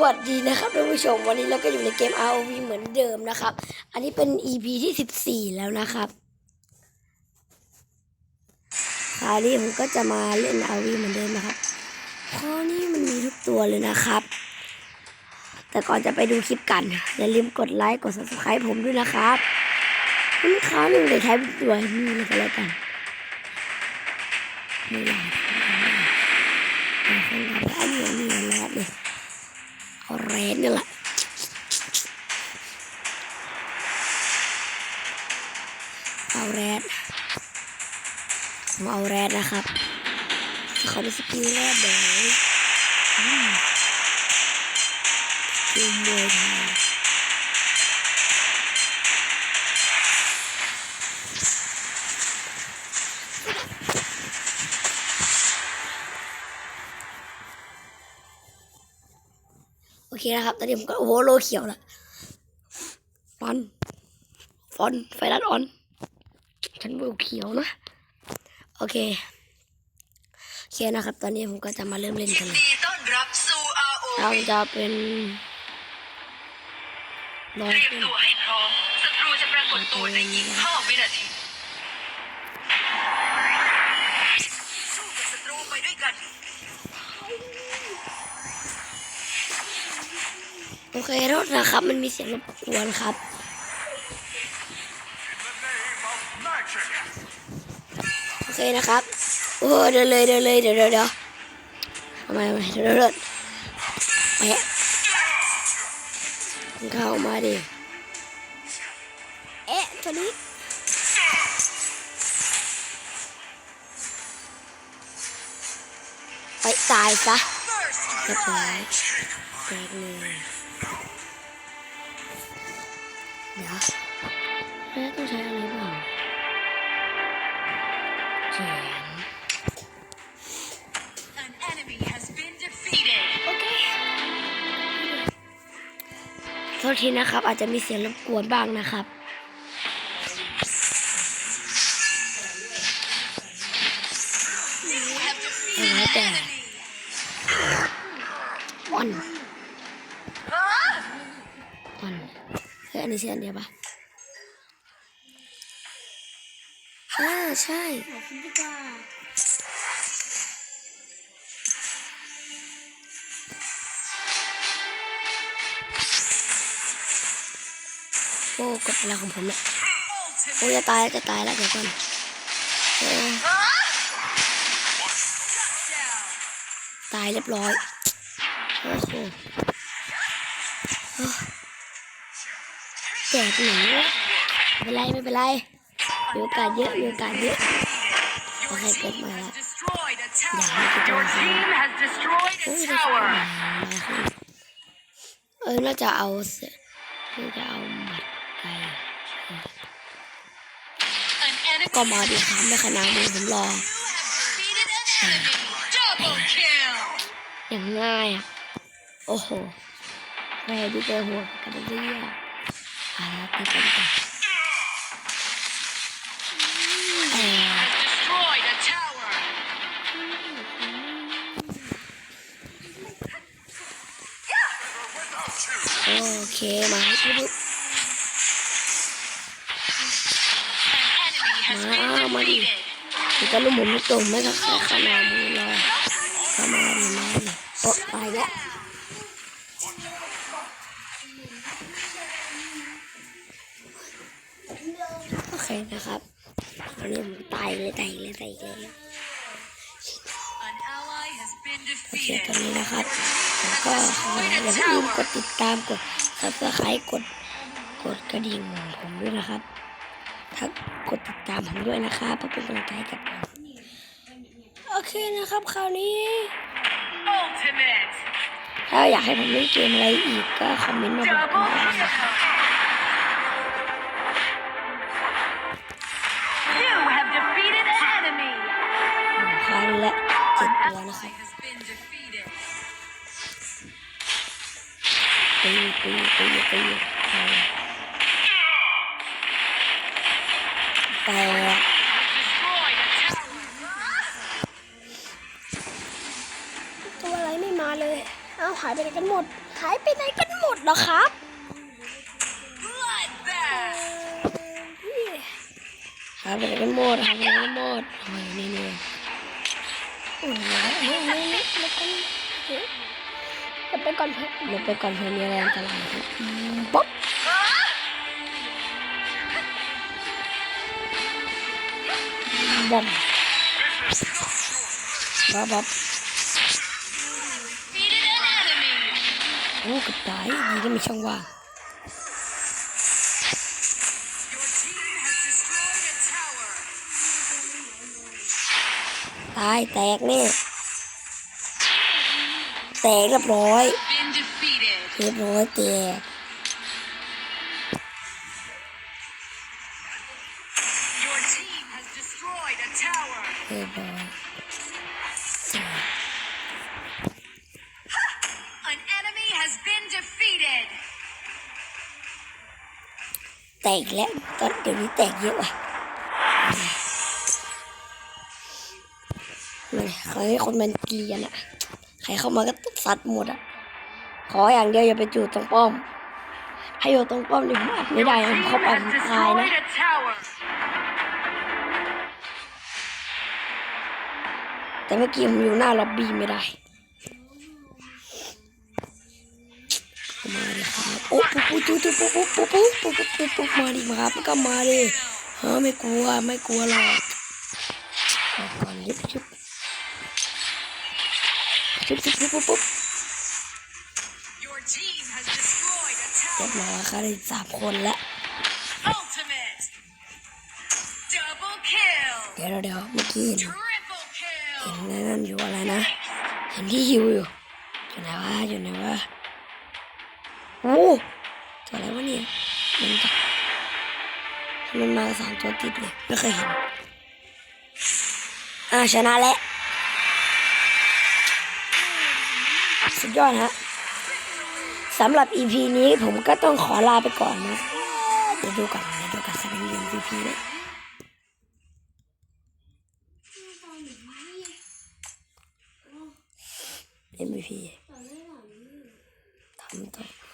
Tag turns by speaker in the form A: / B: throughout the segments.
A: สวัสดีนะครับท่านผู้ชมวันนี้เราก็อยู่ในเกม ROV เหมือนเดิมนะครับ อันนี้เป็น EP ที่ 14 แล้วนะครับคราวนี้ผมก็จะมาเล่น ROV เหมือนเดิมนะครับข้อนี้มันมีทุกตัวเลยนะครับ แต่ก่อนจะไปดูคลิปกัน อย่าลืมกดไลค์กด subscribe ผมด้วยนะครับมันมีค้าหนึ่งเลยใช้เป็นตัวนี้เลยก็แล้วกันไม่หลา เอาแรดนี่แหละเอาแรดผมเอาแรดนะครับเขาได้สกิลแรดเดี๋ยวอืมสกิลมวยไท โอเคนะครับ ตอนนี้ผมก็โอ้โหโลเขียวละฟอน ฟอน ไฟลัดออน ฉันโลเขียวนะ โอเค โอเคนะครับ ตอนนี้ผมก็จะมาเริ่มเล่นกันเลย
B: ดีต้อนรับสู่ ROV
A: เราจะเป็นรอย
B: เตรียม
A: ขึ้น
B: ตัวให้พร้อมศัตรูจะปรากฏตัวในอีก5วินาทีสู้กับศัตรูไปด้วยกัน
A: โอเคโทษนะครับ มันมีเสียงรบกวนครับ โอเคนะครับ โอ้เดินเลยเดินเลยเดี๋ยวเดี๋ยวเดี๋ยวทำไมทำไมเดี๋ยวเดี๋ยวเดี๋ยวแปะมันเข้ามาดิ เอ๊ะตัวนี้ไปตายซะเรียบร้อยแตกเล เดี๋ยวแล้วต้องใช้อะไรบ้างแขน
B: An enemy has been defeated
A: โอเคโทษทีนะครับ อาจจะมีเสียงรบกวนบ้างนะครับ นนี้ใช่อันเดียวปะอ่าใช่โอ้กดอะไรของผมเนี่ยโอ้จะตายจะตายแล้วเดี๋ยวก่อนโอ้ตายเรียบร้อย โอ้โห แจกหนูไม่เป็นไรไม่เป็นไรมีโอกาสเยอะมีโอกาสเยอะโอเคเกิดมาแล้วอย่าให้กูโดนเขา
B: team has destroyed
A: โอ้ยจะเข้า
B: tower
A: มาเออน่าจะเอาเสน่าจะเอาหมัดไก่ก็มาดีครับไม่ขนาดนี้ผมรออย่างง่ายอะ โอ้โหแม่ที่เจอหัวกันเรียอาละ โอเคมาปุ๊บ
B: An enemy has been
A: Ah, mali.
B: defeated
A: มันจะลุ่มหมุนไม่ตรงไม่ก็แค่ขนาดมือรอเข้ามาดีมาดิโอ้ตายแล้ว เคนะครับตอนนี้ผมตายเลยตายเลยตายเลยโอเคตอนนี้นะครับผมก็อย่าลืมกดติดตามกด subscribe กดกดกระดิ่งของผมด้วยนะครับถ้ากดติดตามผมด้วยนะครับเพื่อเป็นกำลังใจกับผมโอเคนะครับคราวนี้ถ้าอยากให้ผมเล่นเกมอะไรอีกก็คอมเมนต์มาบอกกันได้นะ
B: kill You
A: คราวนี้ละเจ็ดตัวนะครับตีตีตีตีแต่
B: destroyed a tower
A: ตัวอะไรไม่มาเลย เอ้าหายไปไหนกันหมด หายไปไหนกันหมดเหรอครับหายไปไหนกันหมดหายไปไหนกันหมดโอ้ยนี่เนี่โอ้ยนี่นี่นี่หลบกันหลบไปก่อนเพื่อนหลบไปก่อนเพื่อนมีอะไรอันตรายป๊อบบอมบ๊อบบ๊อบโอ้กับตายดีที่มีช่องว่าง ตายแตกแน่แตกเรียบร้อย
B: Been defeated.
A: เรียบร้อยแตก
B: Your team has destroyed a tower.
A: เรียบร้อย
B: An enemy has been defeated.
A: แตกอีกแล้วตอนเดี๋ยวนี้แตกเยอะว่ะ ขอให้คนมันเกลียนอะ ใครเข้ามาก็ซัดหมดอะ ขออย่างเดียวอย่าไปจูดตรงป้อมถ้อยู่ตรงป้อมนี่ผมอัดไม่ได้นะผมเข้าไปผมตายนะแต่เมื่อกี้ผมอยู่หน้าล็อบบี้ไม่ได้มาดิครับโอ้ปุ๊บปุ๊บปุ๊บปุ๊บปุ๊บปุ๊บปุ๊บปุ๊บปุ๊บปุ๊บมาดิมาครับก็มาดิเฮ้ไม่กลัวไม่กลัวหรอกก่อนยิบชุบ ชุบชุบปุ๊บปุ๊บปุ๊บเรียบร้อยค่ะได้สามคนแล้วเดี๋ยวเดี๋ยวเมื่อกี้เห็นเห็นนั่นนั่นอยู่อะไรนะ เห็นที่ฮิวอยู่อยู่ไหนวะอยู่ไหนวะโอ้ตัวอะไรวะเนี่ยมันจะมันมาสามตัวติดเลยไม่เคยเห็นอ่าชนะแล้ว สุดยอดฮะสำหรับ EP นี้ผมก็ต้องขอลาไปก่อนนะเดี๋ยวดูก่อนเดี๋ยวดูกันสักนิด EP นะ MVP ทำต่อ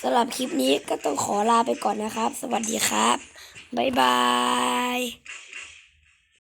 A: สำหรับคลิปนี้ก็ต้องขอลาไปก่อนนะครับ สวัสดีครับ บ๊ายบาย